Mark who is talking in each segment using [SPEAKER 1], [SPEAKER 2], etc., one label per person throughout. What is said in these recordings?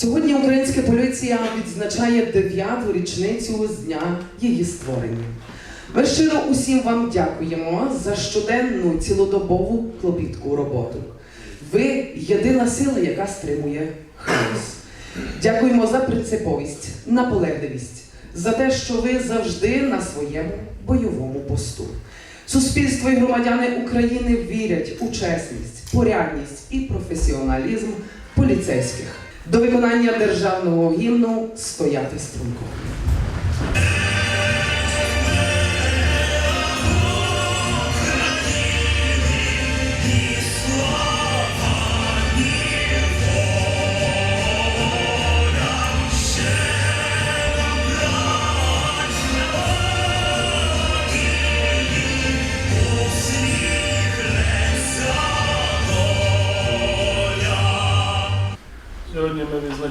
[SPEAKER 1] Сьогодні українська поліція відзначає дев'яту річницю з дня її створення. Ми щиро усім вам дякуємо за щоденну цілодобову клопітку роботу. Ви єдина сила, яка стримує хаос. Дякуємо за принциповість, наполегливість, за те, що ви завжди на своєму бойовому посту. Суспільство і громадяни України вірять у чесність, порядність і професіоналізм поліцейських. До виконання державного гімну стояти струнко.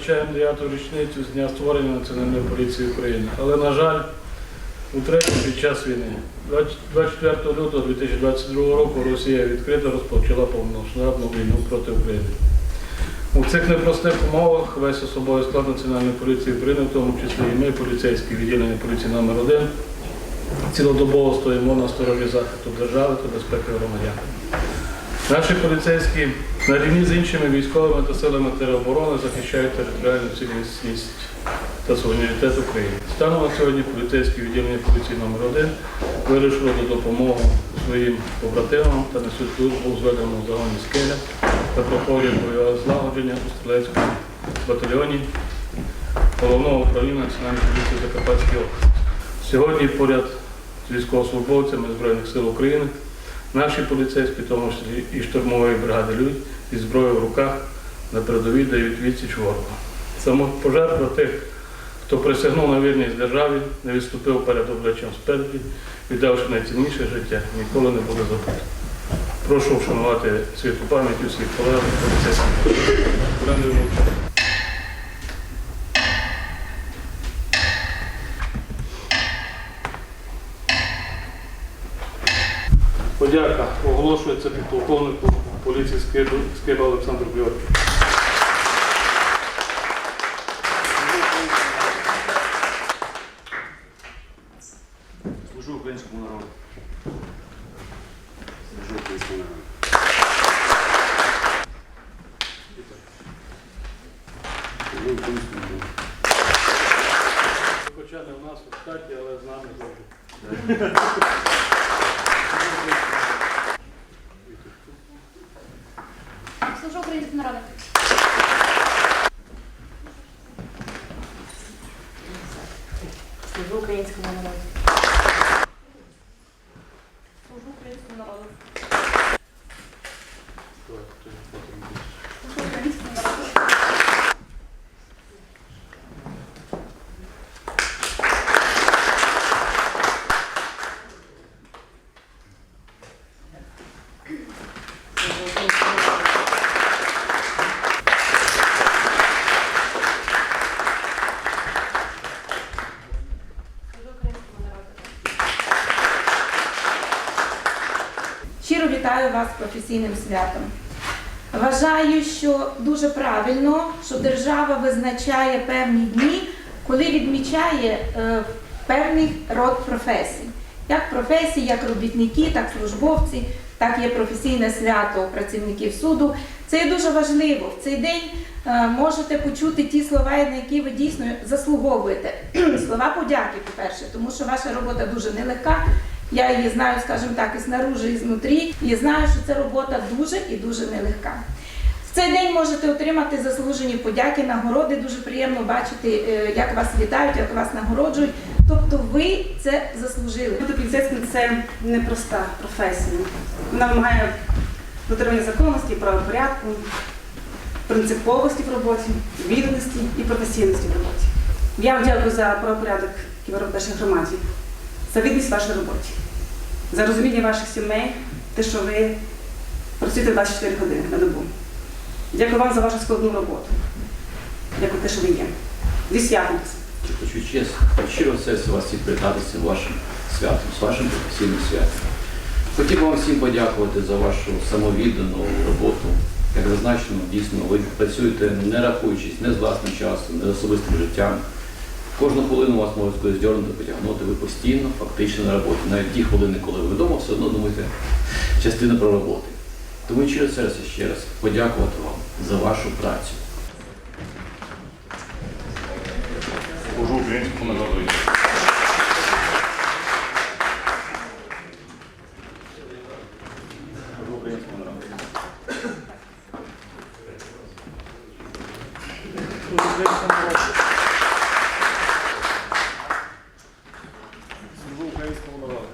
[SPEAKER 2] Відзначаємо 9-ту річницю з дня створення Національної поліції України. Але, на жаль, утретє під час війни. 24 лютого 2022 року Росія відкрито розпочала повномасштабну війну проти України. У цих непростих умовах весь особовий склад Національної поліції України, в тому числі і ми, поліцейські відділення поліції номер 1 цілодобово стоїмо на сторожі захисту держави та безпеки громадян. Наші поліцейські на рівні з іншими військовими та силами тероборони захищають територіальну цілісність та суверенітет України. Станом на сьогодні поліцейські відділення поліції номер 1 вирішили до допомоги своїм побратимам та несуть службу зведеному загоні скеля та проходять бойове злагодження у стрілецькому батальйоні головного управління Національної поліції Закарпатської області. Сьогодні поряд з військовослужбовцями Збройних сил України Наші поліцейські, тому числі і штурмової бригади «Людь» із зброєю в руках на передовій дають відсіч ворога. Самопожертва тих, хто присягнув на вірність державі, не відступив перед обличчям спереді, віддавши найцінніше життя, ніколи не буде забуто. Прошу вшанувати світлу пам'ять усіх колег поліцейських. Подяка оголошується підполковнику поліції Скиба, Олександру Георгію.
[SPEAKER 3] Служу українському народу. Служу українському народу. Служу українському народу.
[SPEAKER 2] Хоча не в нас у штаті, але з нами завжди.
[SPEAKER 4] Служу українському народу. Служу українському народу. Служу українському народу.
[SPEAKER 2] Давайте, тоді потім більше.
[SPEAKER 4] Служу українському народу. Служу українському народу.
[SPEAKER 5] Щиро вітаю вас з професійним святом. Вважаю, що дуже правильно, що держава визначає певні дні, коли відмічає е, певний род професій. Як професії, як робітники, так службовці, так є професійне свято працівників суду. Це є дуже важливо. В цей день е, можете почути ті слова, на які ви дійсно заслуговуєте. Слова подяки, по-перше, тому що ваша робота дуже нелегка. Я її знаю, скажімо так, і снаружи, і знутрі, і знаю, що ця робота дуже і дуже нелегка. В цей день можете отримати заслужені подяки, нагороди. Дуже приємно бачити, е, як вас вітають, як вас нагороджують. Тобто ви це заслужили.
[SPEAKER 6] Бути поліцейським це непроста професія. Вона вимагає дотримання законності, правопорядку, принциповості в роботі, відданості і професійності в роботі. Я вам дякую за правопорядок, в нашій громаді, за відданість вашій роботі, за розуміння ваших сімей, те, що ви працюєте 24 години на добу. Дякую вам за вашу складну роботу. Дякую те, що ви є. Зі святом вас!
[SPEAKER 3] Хочу чесно, щиро серце вас всіх привітатися вашим святом, з вашим професійним святом. Хотів вам всім подякувати за вашу самовіддану роботу, Як зазначено, дійсно, ви працюєте не рахуючись не з власним часом, не з особистим життям. Кожну хвилину вас можуть кудись дьорнути, потягнути. Ви постійно, фактично на роботі. Навіть ті хвилини, коли ви вдома, все одно думаєте частина про роботи. Тому через серце ще раз подякувати вам за вашу працю.
[SPEAKER 7] Служу українському народу. Служу українському народу. Служу українському народу.
[SPEAKER 4] Служу українському народу.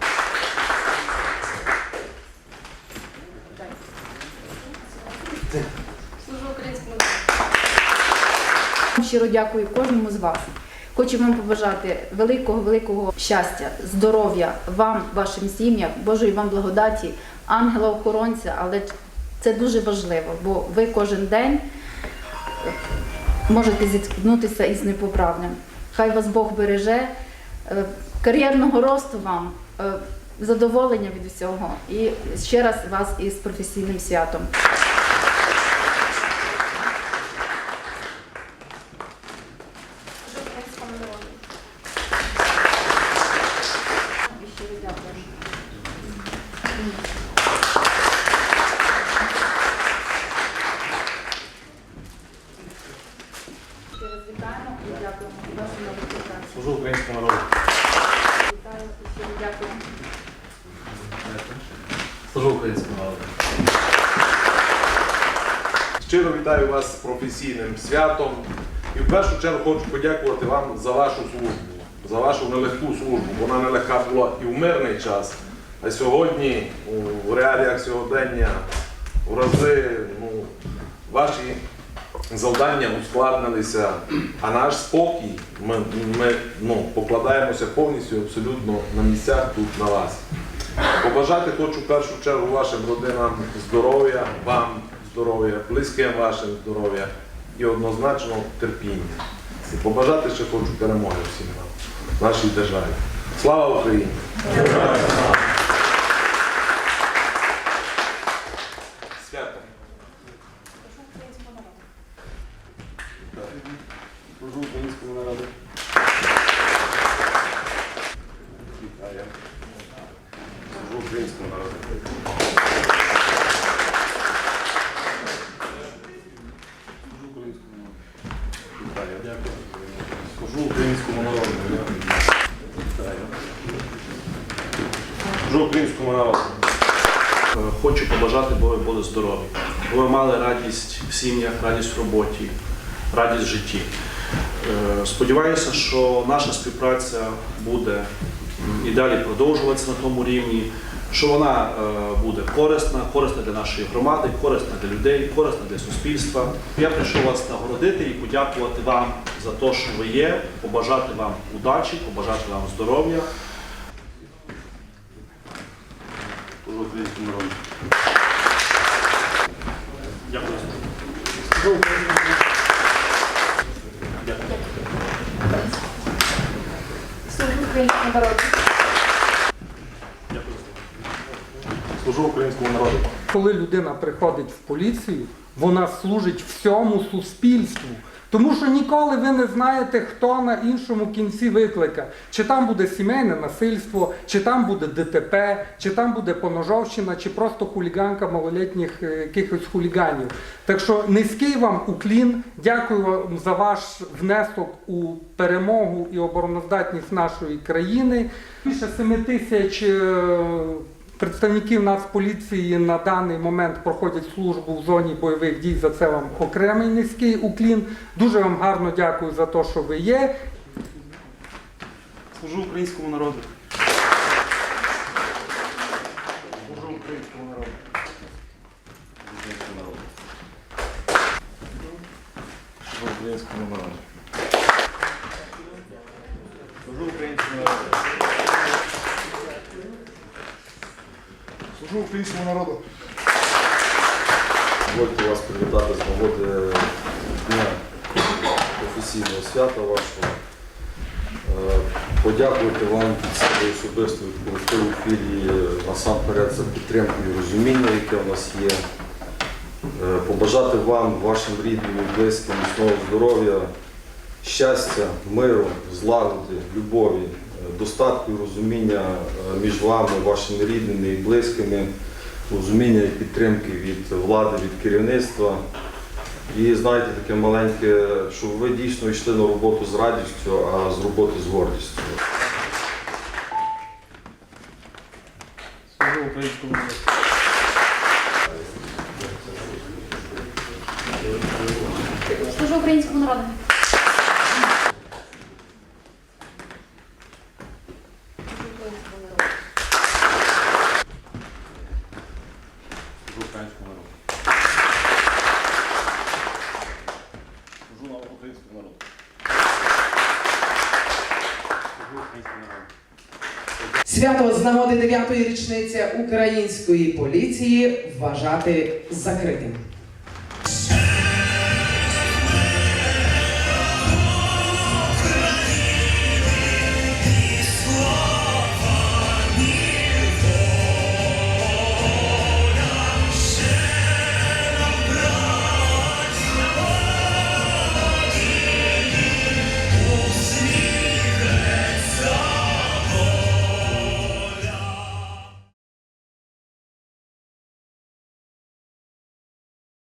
[SPEAKER 8] Щиро дякую кожному з вас. Хочу вам побажати великого, великого щастя, здоров'я вам, вашим сім'ям, Божої вам благодаті, ангела-охоронця, але це дуже важливо, бо ви кожен день можете зіткнутися із непоправним. Хай вас Бог береже, е, кар'єрного росту вам, е, задоволення від усього і ще раз вас із професійним святом.
[SPEAKER 4] Служу українському народу.
[SPEAKER 8] Щиро дякую. Ще раз вітаємо і дякуємо за вашу нову працю.
[SPEAKER 7] Служу українському народу.
[SPEAKER 8] Вітаю і щиро дякую.
[SPEAKER 7] Служу українському народу.
[SPEAKER 9] Щиро вітаю вас з професійним святом і в першу чергу хочу подякувати вам за вашу службу, за вашу нелегку службу. Вона нелегка була і в мирний час, а сьогодні в реаліях сьогодення в рази ну, ваші завдання ускладнилися, а наш спокій ми, ми ну, покладаємося повністю абсолютно на місцях тут на вас. Побажати хочу в першу чергу вашим родинам здоров'я, вам здоров'я, близьким вашим здоров'я і однозначно терпіння. І побажати ще хочу перемоги всім нам, в нашій державі. Слава Україні! Свято!
[SPEAKER 4] Служу українському народу.
[SPEAKER 7] Служу українському народу.
[SPEAKER 9] Вітаю. Служу українському народу.
[SPEAKER 7] Служу українському народу. Вітаю. Дякую. Служу українському народу. Вітаю. Народу.
[SPEAKER 10] Е, Хочу побажати, бо ви були здорові, бо ви мали радість в сім'ях, радість в роботі, радість в житті. Е, Сподіваюся, що наша співпраця буде і далі продовжуватися на тому рівні, що вона е, буде корисна, корисна для нашої громади, корисна для людей, корисна для суспільства. Я прийшов вас нагородити і подякувати вам за те, що ви є, побажати вам удачі, побажати вам здоров'я.
[SPEAKER 7] Служу українському народу.
[SPEAKER 10] Дякую. Дякую.
[SPEAKER 4] Служу українському народу.
[SPEAKER 10] Дякую.
[SPEAKER 9] Служу українському народу.
[SPEAKER 11] Коли людина приходить в поліцію, вона служить всьому суспільству. Тому що ніколи ви не знаєте, хто на іншому кінці виклика. Чи там буде сімейне насильство, чи там буде ДТП, чи там буде поножовщина, чи просто хуліганка малолітніх е, якихось хуліганів. Так що низький вам уклін. Дякую вам за ваш внесок у перемогу і обороноздатність нашої країни. Більше 7 тисяч е, Представників Нацполіції на даний момент проходять службу в зоні бойових дій. За це вам окремий низький уклін. Дуже вам гарно дякую за те, що ви є.
[SPEAKER 7] Служу українському народу. Служу українському народу. Служу українському народу. Служу українському народу. Служу українському народу.
[SPEAKER 9] Дозвольте вас привітати з нагоди Дня професійного свята вашого. Е, Подякувати вам себе особисто від колективу філії насамперед за підтримку і розуміння, яке в нас є.
[SPEAKER 12] Е, Побажати вам, вашим рідним і близьким міцного здоров'я, щастя, миру, злагоди, любові, достатку і розуміння е, між вами, вашими рідними і близькими, розуміння і підтримки від влади, від керівництва. І знаєте, таке маленьке, щоб ви дійсно йшли на роботу з радістю, а з роботи з гордістю.
[SPEAKER 2] Служу українському народу.
[SPEAKER 4] Служу українському народу.
[SPEAKER 7] Служу українському народу. Служу на українському народу.
[SPEAKER 1] Свято з нагоди 9-ї річниці української поліції вважати закритим.